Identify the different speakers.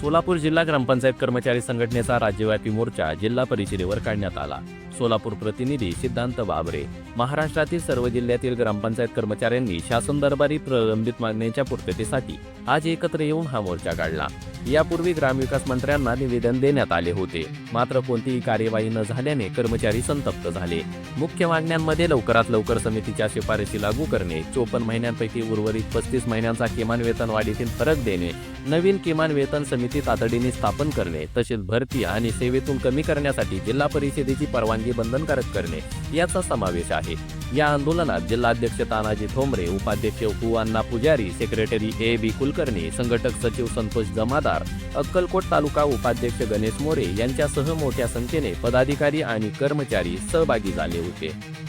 Speaker 1: सोलापूर जिल्हा ग्रामपंचायत कर्मचारी संघटनेचा राज्यव्यापी मोर्चा जिल्हा परिषदेवर काढण्यात आला. सोलापूर प्रतिनिधी सिद्धांत बाबरे. महाराष्ट्रातील सर्व जिल्ह्यातील ग्रामपंचायत कर्मचाऱ्यांनी शासन दरबारी प्रलंबित मागण्यांच्या पूर्ततेसाठी आज एकत्र येऊन हा मोर्चा काढला. यापूर्वी ग्रामविकास मंत्र्यांना निवेदन देण्यात आले होते. मात्र कोणतीही कार्यवाही न झाल्याने कर्मचारी संतप्त झाले. मुख्य मागण्यांमध्ये लवकरात लवकर समितीच्या शिफारशी लागू करणे चोपन्न महिन्यांपैकी उर्वरित पस्तीस महिन्यांचा किमान वेतन वाढीतील फरक देणे नवीन किमान वेतन समिती तातडीने स्थापन करणे तसेच भरती आणि सेवेतून कमी करण्यासाठी जिल्हा परिषदेची परवानगी बंधनकारक करणे याचा समावेश आहे. या आंदोलनात जिल्हाध्यक्ष तानाजी ठोंबरे उपाध्यक्ष कुवान्ना पुजारी सेक्रेटरी ए बी कुलकर्णी संघटक सचिव संतोष जमादार अक्कलकोट तालुका उपाध्यक्ष गणेश मोरे यांच्यासह मोठ्या संख्येने पदाधिकारी आणि कर्मचारी सहभागी झाले होते.